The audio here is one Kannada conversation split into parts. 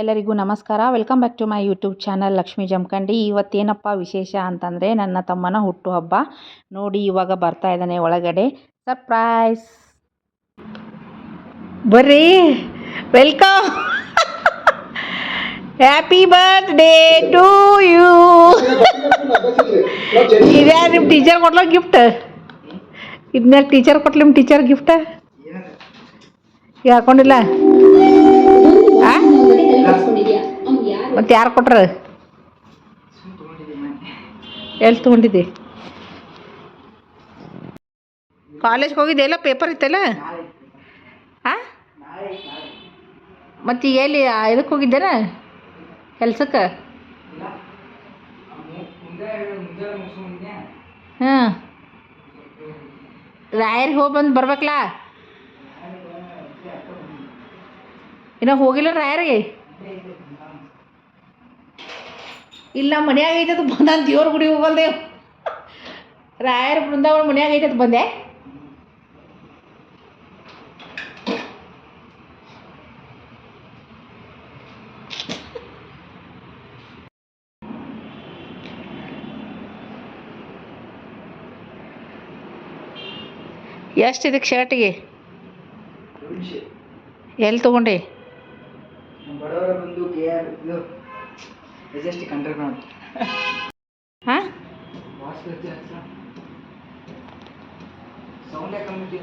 ಎಲ್ಲರಿಗೂ ನಮಸ್ಕಾರ. Welcome back to my YouTube channel Lakshmi Jamkhandi ಇವತ್ತೇನಪ್ಪ ವಿಶೇಷ ಅಂತಂದರೆ ನನ್ನ ತಮ್ಮನ ಹುಟ್ಟುಹಬ್ಬ ನೋಡಿ, ಇವಾಗ ಬರ್ತಾ ಇದ್ದಾನೆ ಒಳಗಡೆ. ಸರ್ಪ್ರೈಸ್ ಬರ್ರಿ. Welcome happy birthday to you ಇದ್ಯಾರು ನಿಮ್ಮ ಟೀಚರ್ ಕೊಟ್ಲ ಗಿಫ್ಟ್ ಇದನ್ನ ಟೀಚರ್ ಕೊಟ್ಲಿ ನಿಮ್ಮ ಟೀಚರ್ ಗಿಫ್ಟ್ ಈಗ ಹಾಕೊಂಡಿಲ್ಲ ಮತ್ತೆ ಯಾರು ಕೊಟ್ರ? ಎಲ್ಲಿ ತೊಗೊಂಡಿದ್ದೆ? ಕಾಲೇಜ್ಗೆ ಹೋಗಿದ್ದೆ ಎಲ್ಲ ಪೇಪರ್ ಇತ್ತಲ್ಲ? ಹಾಂ ಮತ್ತು ಎಲ್ಲಿ ಇದಕ್ಕೆ ಹೋಗಿದ್ದೇನ ಕೆಲ್ಸಕ್ಕೆ? ಹಾಂ. ರಾಯರಿಗೆ ಹೋಗಿ ಬಂದು ಬರ್ಬೇಕಲ್ಲ ಇನ್ನೂ ಹೋಗಿಲ್ಲ ರಾಯರಿಗೆ? ಇಲ್ಲ ಮನ್ಯಾಗ ಅದು ಬಂದ ದೇವ್ರ ಗುಡಿ ಹೋಗಲ್ದೇವ್ ರಾಯರ ಬೃಂದಾವನ ಮನ್ಯಾಗ ಅದು ಬಂದೆ. ಎಷ್ಟು ಇದಕ್ಕೆ ಶರ್ಟಿಗೆ? ಎಲ್ಲಿ ತೊಗೊಂಡೆ? ಮೆಜೆಸ್ಟಿಕ್ ಅಂಡರ್ಗ್ರೌಂಡ್ ಹಾಂ ಸೌಂಡ್ ಕಮಿಟಿ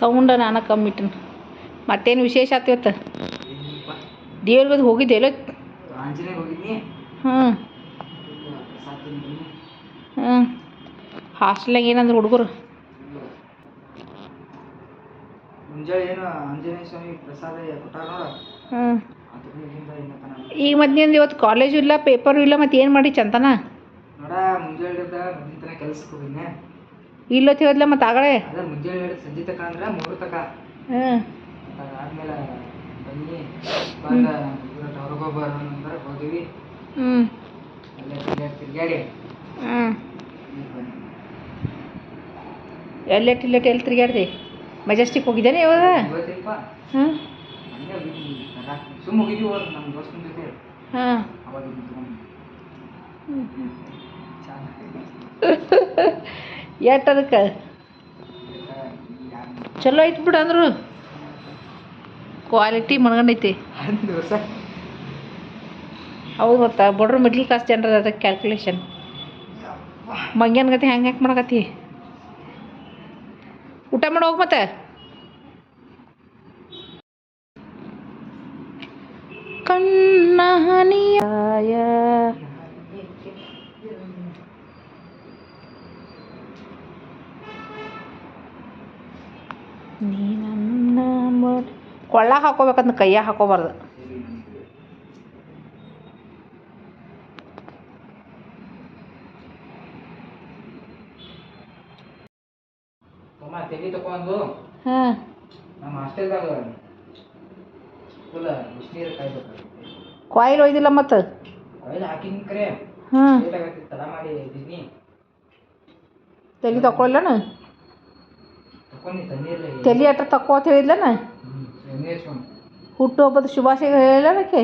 ಸೌಂಡ ನಾನು ಕಮ್ಮಿಟ್ಟನು ಮತ್ತೇನು ವಿಶೇಷ ಆತು ಇವತ್ತು? ದೇವ್ರಿಗೆ ಹೋಗಿದ್ದೆ ಎಲ್ಲ? ಹ್ಞೂ ಹ್ಞೂ ಹಾಸ್ಟೆಲ್ನಾಗ ಏನಂದ್ರೆ ಹುಡುಗರು? ಮುಂಜಾನೆ ಏನು ಆಂಜನೇಯ ಸ್ವಾಮಿ ಪ್ರಸಾದ ಕೊಟ್ಟಾರ ನೋಡ. ಹ್ಞೂ ಅದರಿಂದ ಏನಪ್ಪ ಈಗ ಮತ್ತೆ ನಿಂದು ಇವತ್ತು ಕಾಲೇಜು ಇಲ್ಲ ಪೇಪರು ಇಲ್ಲ ಮತ್ತೆ ಏನು ಮಾಡಿ ಚಂತನ? ನೋಡ ಮುಂಜಾನೆ ಮಧ್ಯಾಹ್ನ ಕೆಲ್ಸಕ್ಕೆ ಇಲ್ಲೊತ್ತು ಹೇಳಿದ್ಲ ಮತ್ತೆ ಆಗಳೆ ಅದೇ ಮುಂಜಾನೆ ಸಂಜೆ ತಕ ಅಂದ್ರೆ ಮೂರು ತಕ ಹ್ಞೂ ಆದ್ಮೇಲೆ ಬನ್ನಿ ಬಂದ ಹೊರಗೊಬ್ಬರ ಅಂದ್ರೆ ಹೋದಿವಿ. ಹ್ಞೂ ಅಲ್ಲೇ ತಿರ್ಗಾಡಿ ತಿರ್ಗಾಡಿ ಹ್ಞೂ ಈಗ ಬನ್ನಿ. ಎಲ್ಲೆಟ್ ಇಲ್ಲೆಟ್ ಎಲ್ಲಿ ತಿರ್ಗಾಡ್ದೆ ಮೆಜೆಸ್ಟಿಕ್ ಹೋಗಿದ್ದೇನೆ ಇವಾಗ? ಹಾಂ? ಹಂಗೆ ಹಾಂ. ಎಷ್ಟು ಅದಕ್ಕೆ ಚಲೋ ಐತಿ ಬಿಡು ಅಂದ್ರು. ಕ್ವಾಲಿಟಿ ಮಣ್ಗಂಡೈತಿ ಹೌದು ಮತ್ತೆ ಬಡ್ರು ಮಿಡ್ಲ್ ಕ್ಲಾಸ್ ಜನರ ಅದಕ್ಕೆ ಕ್ಯಾಲ್ಕುಲೇಷನ್ ಮಂಗ್ಯನ್ಗತಿ ಹೆಂಗೆ ಯಾಕೆ ಮಾಡಕತ್ತಿ? ಊಟ ಮಾಡೋಗಿ ಹೋಗಿ ಮತ್ತೆ? ಕಣ್ಣ ಹನಿಯಾಯ ನೀ ನನ್ನ ಕೊಳ್ಳ ಹಾಕೋಬೇಕಂತ ಕೈಯಾಗ ಹಾಕೋಬಾರ್ದು. ತೆಗಿ ತಗೊಂಡು ಹಾಂ. ನಮ್ಮ ಹಾಸ್ಟೆಲ್ದಾಗ ಫುಲ್ ಬಿಸಿನೀರು ಕಾಯ್ಬೇಕು. ಕಾಯಿಲ್ ಒಯ್ದಿಲ್ಲ ಮತ್ತು? ತಲಿ ತಲಿ ತಲೆ ತಲೆ ಅಟ್ಟ ತಕ್ಕೋ ಅಂತ ಹೇಳಿದ್ಲನ? ಹುಟ್ಟು ಹಬ್ಬದ ಶುಭಾಶಯ ಹೇಳಕ್ಕೆ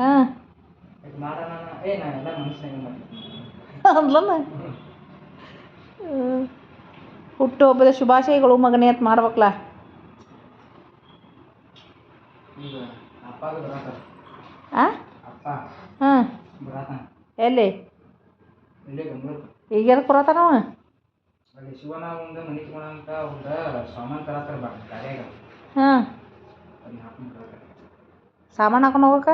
ಹಾಂ. ಹುಟ್ಟು ಹಬ್ಬದ ಶುಭಾಶಯಗಳು ಮಗನೇ ಅಂತ ಮಾಡ್ಬೇಕಲ್ಲ ಈಗ ಅಪ್ಪಾಗ ಬರಾಕ ಆ ಅಪ್ಪ ಹಾಂ ಬರಾತಾನ ಎಲ್ಲಿ ಇಲ್ಲೇ ಬೆಂಗ್ಳೂರು ಈಗ ಎದಕ್ಕೆ ಬರತ್ತಾನವ ಅಲ್ಲಿ ಶಿವನ ಮುಂದೆ ಮನೆ ತಗೊಳಂತ ಅವ್ರ ಎಲ್ಲಿ ಈಗ ಬಾ ಗಾಡ್ಯಾಗ ಹಾಂ ಸಾಮಾನು ಹಾಕೊಂಡು ಹೋಗಕ್ಕ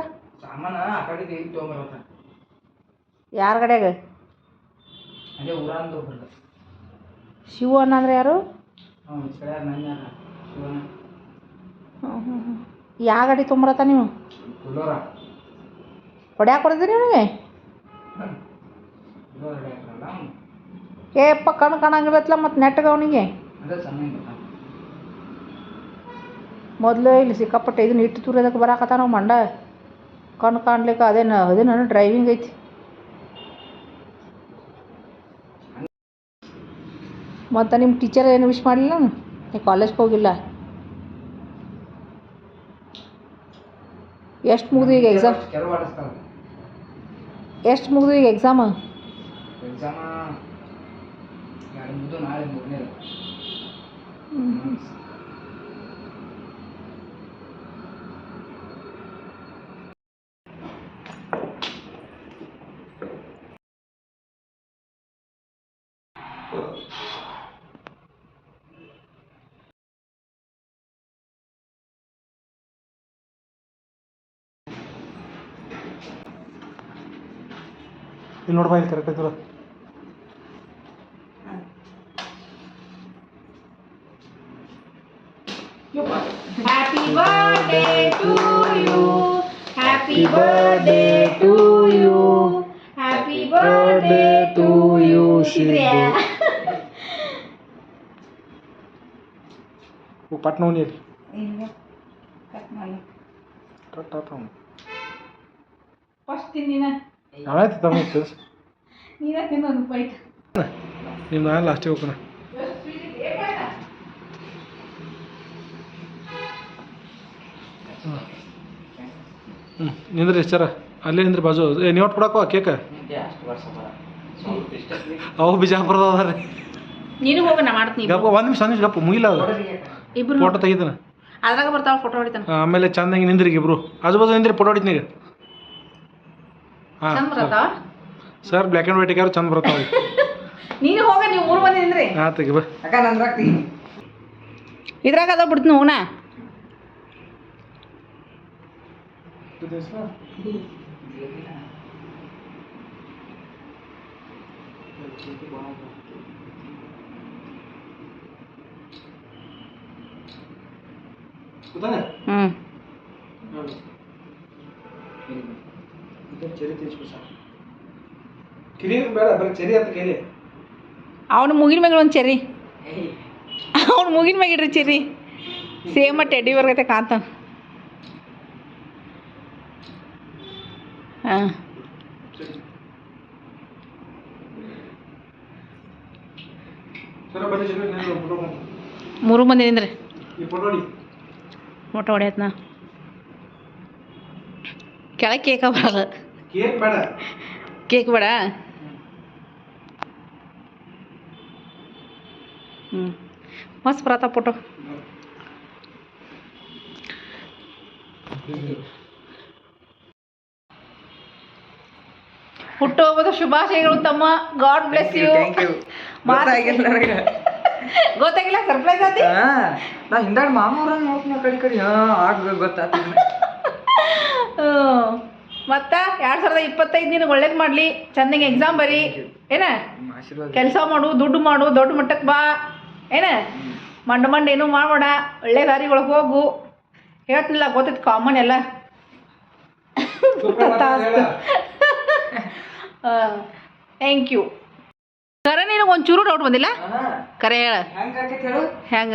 ಯಾರ ಒಬ್ರದ್ದು ಶಿವ ಅಂದ್ರೆ ಯಾರು ಹ್ಞೂ ಹ್ಞೂ ಹ್ಞೂ ಯಾವ ಗಾಡಿ ತೊಂಬರತ್ತ ನೀವು? ಹೊಡ್ಯಾಕ ಕೊಡ್ತೀರಿ ನಿನಗೆ ಕುಲ್ಲೋರ ಹಿಡಿಯಾಕಲ್ಲ ಅವ್ನು ಏಪ್ಪ ಕಣ್ಣು ಕಾಣಂಗಿಲ್ಲತ್ಲ ಮತ್ತು ನೆಟ್ಟಗ ಅವನಿಗೆ. ಮೊದಲು ಇಲ್ಲಿ ಸಿಕ್ಕಾಪಟ್ಟೆ ಇದನ್ನ ಇಟ್ಟು ತುರಿಯೋದಕ್ಕೆ ಬರಾಕತ್ತ ನಾವು ಮಂಡ. ಕಣ್ಣು ಕಾಣ್ಲಿಕ್ಕೆ ಅದೇನು ಅದೇನು ಡ್ರೈವಿಂಗ್ ಐತಿ. ಮತ್ತು ನಿಮ್ಮ ಟೀಚರ್ ಏನು ವಿಶ್ ಮಾಡಲಿಲ್ಲ ನೀ ಕಾಲೇಜ್ಗೆ ಹೋಗಿಲ್ಲ? ಎಷ್ಟು ಮುಗಿದು ಈಗ ಎಕ್ಸಾಮ್ ಎಷ್ಟು ಮುಗಿದು ಈಗ ಎಕ್ಸಾಮ್ ಎಕ್ಸಾಮ ಎರಡು ಇಲ್ಲಿ ನೋಡ್ಬಾ ಇಲ್ಲಿ ಕರೆಕ್ಟ್ ಐತಲ್ಲ happy birthday to you happy birthday to you happy birthday to you ಪಟ್ನ ನೀರು ಕಟ್ ಆತ ಫಸ್ಟ್ ತಿಂದಿನ ಆಯ್ತು ತಮ್ಮ ಕೆಲಸ ನೀನ ತಿನ್ನೋದು ಬೈಟ್ ನಿಮ್ಮ ನಾನು ಲಾಸ್ಟಿಗೆ ಹೋಗೋಣ ಹ್ಞೂ ನಿಂದ್ರಿ ಸರ ಅಲ್ಲೇ ನಿಂದ್ರಿ ಬಾಜು. ಏ ನೀವು ಒಟ್ಟು ಕೊಡಕ್ಕೋ ಕೇಕ ಅವು ಬಿಜಾಪುರದ ಅದ ರೀ ನೀನು ಹೋಗ ನಾ ಮಾಡ್ತೀನಿ ಗಪ್ಪ ಒಂದು ನಿಮಿಷ ಒಂದು ನಿಮಿಷ ಗಪ್ಪ ಮುಗಿಲ ಅದು. ಇಬ್ರು. ಫೋಟೋ ತೆಗಿತಾನೆ. ಅದ್ರಾಗ ಬರ್ತಾವ ಫೋಟೋ ಹೊಡಿತಾನೆ. ಆಮೇಲೆ ಚಂದಂಗೆ ನಿಂದ್ರಿ ಇಬ್ರು. ಆಜು ಬಾಜು ನಿಂದ್ರಿ ಫೋಟೋ ಹೊಡಿತೀನಿ ಈಗ. ಹಾಂ ಚಂದ ಸರ್. ಬ್ಲ್ಯಾಕ್ ಆ್ಯಂಡ್ ವೈಟ್ ಯಾರು ಚಂದ ಬರ್ತಾವ ನೀನು ಹೋಗ ನೀವು ಮೂರು ಮಂದಿ ನಿಂದ್ರಿ ಹಾಂ ತೆಗಿ ಬಾ. ಅಕ್ಕ ನಂದ್ರಾಗ್ತಿ ಇದ್ರಾಗ ಅದ ಬಿಡ್ತೀನಿ ಹೋಗೋಣ ಹ್ಞೂ ಚೆರಿ ತಿನ್ಸ್ಕೊ ಸರ್ ಕಿರಿಯರು ಬೇಡ ಬರೀ ಚರಿ ಅಂತ ಕೇಳಿ. ಅವನು ಮುಗಿನ ಮ್ಯಾಗ ಒಂದು ಚೆರ್ರಿ ಅವ್ನು ಮುಗಿನ ಮ್ಯಾಗ ಇಡ್ರಿ ಚರಿ. ಸೇಮ ಟೆಡ್ಡಿ ಬರ್ಗೈತೆ ಕಾಂತ ಹಾಂ. ಚೆರಿ ಮೂರು ಮಂದಿ ನಿಂದ್ರಿ. ಫೋಟೋ ಹೊಡ್ಯಾತ್ನ. ಕೆಳಗೆ ಕೇಕ ಬರಲ್ಲ. ಕೇಕ್ ಬೇಡ. ಕೇಕ್ ಬೇಡ? ಹ್ಞೂ ಮಸ್ತ್ ಬರತ್ತ ಫೋಟೋ ಹುಟ್ಟುಹಬ್ಬದ ಶುಭಾಶಯಗಳು ತಮ್ಮ. God bless you. Thank you ಗೊತ್ತಾಗಿಲ್ಲ ಸರ್ಪ್ರೈಸ್ ಆತಿ? ಹಾ ನಾ ಹಿಂದಾಡ್ ಮಾಮೂರನ್ನ ನೋಡ್ತೀನಿ ಕಡಿ ಕಡೆ. ಹಾ ಆಗ್ಬೇಕು ಗೊತ್ತಾಗ್ತದೆ. ಹ್ಮ್. ಮತ್ತ ಎರಡ್ ಸಾವಿರದ ಇಪ್ಪತ್ತೈದು ನಿನಗೆ ಒಳ್ಳೇದು ಮಾಡಲಿ. ಚೆನ್ನಾಗಿ ಎಕ್ಸಾಮ್ ಬರಿ. ಏನ? ಕೆಲಸ ಮಾಡು ದುಡ್ಡು ಮಾಡು ದೊಡ್ಡ ಮಟ್ಟಕ್ಕೆ ಬಾ. ಏನ? ಮಂಡ ಮಂಡ ಏನೂ ಮಾಡಬೇಡ. ಒಳ್ಳೆ ದಾರಿಗಳಿಗೆ ಹೋಗು. ಹೇಳ್ತಿಲ್ಲ ಗೊತ್ತಿತ್ತು ಕಾಮನ್ ಎಲ್ಲ. ಥ್ಯಾಂಕ್ ಯು ಕರೆ ನಿನಗೆ ಒಂಚೂರು ಡೌಟ್ ಬಂದಿಲ್ಲ? ಕರೆ ಹೇಳ. ಹೆಂಗ್